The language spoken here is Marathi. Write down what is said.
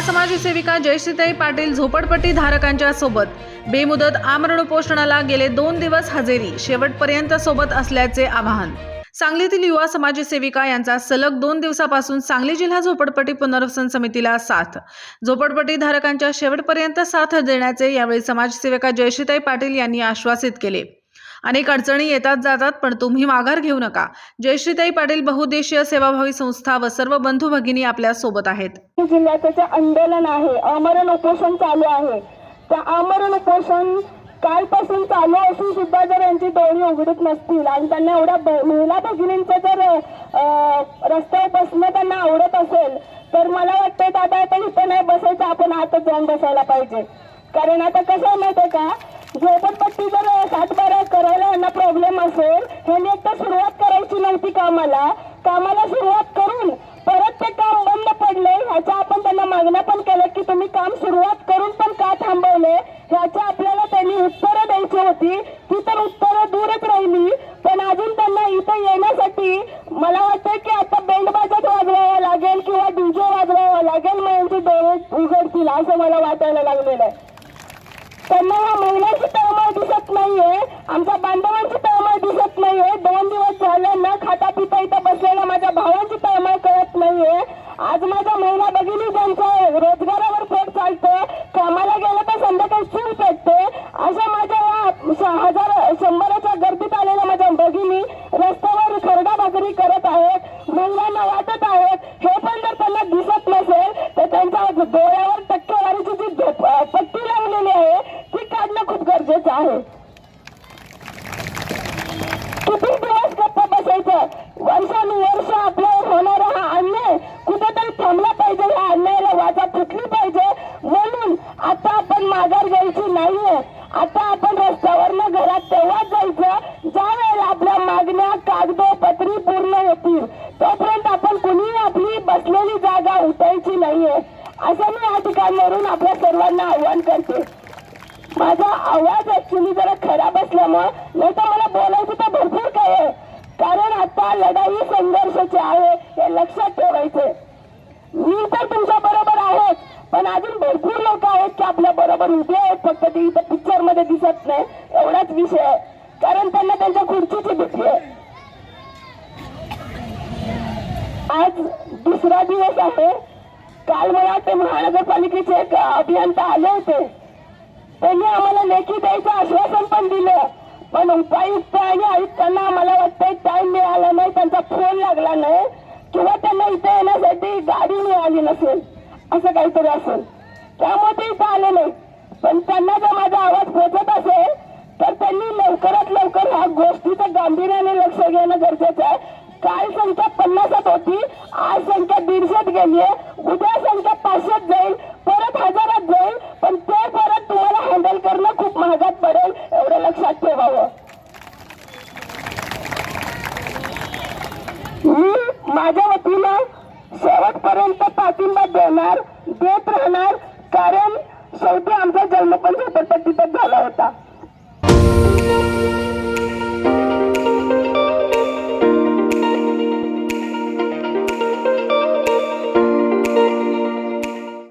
समाजसेविका जयश्रीताई पाटील झोपडपट्टी धारकांच्या सोबत. बेमुदत आमरण उपोषणाला गेले दोन दिवस हजेरी शेवटपर्यंत सोबत असल्याचे आवाहन. सांगलीतील युवा समाजसेविका यांचा सलग दोन दिवसापासून सांगली जिल्हा झोपडपट्टी पुनर्वसन समितीला साथ. झोपडपट्टी धारकांच्या शेवटपर्यंत साथ देण्याचे यावेळी समाजसेविका जयश्रीताई पाटील यांनी आश्वासित केले. अनेक अडचणी येतात जातात पण तुम्ही माघार घेऊ नका. जयश्रीताई पाटील बहुउद्देशीय सेवाभावी संस्था व सर्व बंधू भगिनी आपल्यासोबत आहेत. जिल्ह्यात त्याचे आंदोलन आहे आमरण उपोषण चालू आहे. त्या आमरण उपोषण कालपासून चालू असून सुद्धा जर यांची डोळी उघडत नसतील आणि त्यांना एवढ्या ब- महिला भगिनींचं जर रस्त्यावर बसणं त्यांना आवडत असेल तर मला वाटतं दादा आता इथं नाही बसायचं आपण आतच जाऊन बसायला पाहिजे. कारण आता कसं आहे माहितीये का झोपडपट्टी जर सातबारा करायला यांना प्रॉब्लेम असेल ह्यांनी एकदा सुरुवात करायची नव्हती कामाला. कामाला सुरुवात करून परत ते काम बंद पडले ह्याच्या आपण त्यांना मागण्या पण केल्या की तुम्ही काम सुरुवात करून पण का थांबवले? ह्याच्या आपल्याला त्यांनी उत्तरं द्यायची होती. ती तर उत्तरं दूरच राहिली. पण अजून त्यांना इथं येण्यासाठी मला वाटतं की आता बेंड बाजात वाजवावा लागेल किंवा डीजे वाजवावा लागेल मग यांचे डोळे उघडतील असं मला वाटायला लागलेलं आहे. त्यांना ह्या महिन्याची तळमळ दिसत नाहीये. आमच्या बांधवांची तळमळ दिसत नाहीये. दोन दिवस झाले न खाता पिता इथं बसलेल्या माझ्या भावांची तळमळ कळत नाहीये. आज माझ्या महिला भगिनी ज्यांच्या रोजगारावर पोट चालतं कामाला गेलं तर संध्याकाळी चूल पेटते. अशा माझ्या या हजार शंभराच्या गर्दीत आलेल्या माझ्या भगिनी रस्त्यावर खरडा भाकरी करत आहेत महिलांना वाटत आहेत. हे पण जर त्यांना दिसत आहे. किती दिवस गप्प बसायचं? वर्षानुवर्ष आपल्यावर होणारा हा अन्याय कुठेतरी थांबला पाहिजे. या अन्यायाला वाचा फुटली पाहिजे. म्हणून आता आपण माघार घ्यायची नाहीये. आता आपण रस्त्यावरनं घरात तेव्हा जायचं ज्या वेळेला आपल्या मागण्या कागदोपत्री पूर्ण होतील. तोपर्यंत आपण कुणी आपली बसलेली जागा उठायची नाहीये. असं मी या ठिकाणावरून आपल्या सर्वांना आव्हान करते. माझा आवाज ऍक्च्युली जरा खराब असल्यामुळं नाही तर मला बोलायचं तर भरपूर काय आहे. कारण आता लढाई संघर्षाची आहे हे लक्षात ठेवायचे मी तर तुमच्या बरोबर आहेत पण अजून भरपूर लोक आहेत की आपल्या बरोबर उभे आहेत फक्त ते इथं पिक्चरमध्ये दिसत नाही एवढाच विषय आहे. कारण त्यांना त्यांच्या खुर्चीची भीती आहे. आज दुसरा दिवस आहे. काल मला वाटते महानगरपालिकेचे एक अभियंता आले होते. त्यांनी आम्हाला लेखी द्यायचं आश्वासन पण दिलं. पण उपायुक्त आणि आयुक्तांना आम्हाला वाटतंय टाइम मिळाला नाही त्यांचा फोन लागला नाही किंवा त्यांना इथे येण्यासाठी गाडी मिळाली नसेल असं काहीतरी असेल. त्यामुळे ते इथं आले नाही. पण त्यांना जर माझा आवाज पोचत असेल तर त्यांनी लवकरात लवकर ह्या गोष्टीचं गांभीर्याने लक्ष घेणं गरजेचं आहे. काल संख्या पन्नासात होती आज संख्या दीडशेत गेली आहे उद्या संख्या पाचशेत जाईल परत हजारात जाईल पण ते परत तुम्हाला हँडल करणं खूप महागात पडेल एवढं लक्षात ठेवावं मी माझ्या वतीनं शेवटपर्यंत पाठिंबा देणार देत राहणार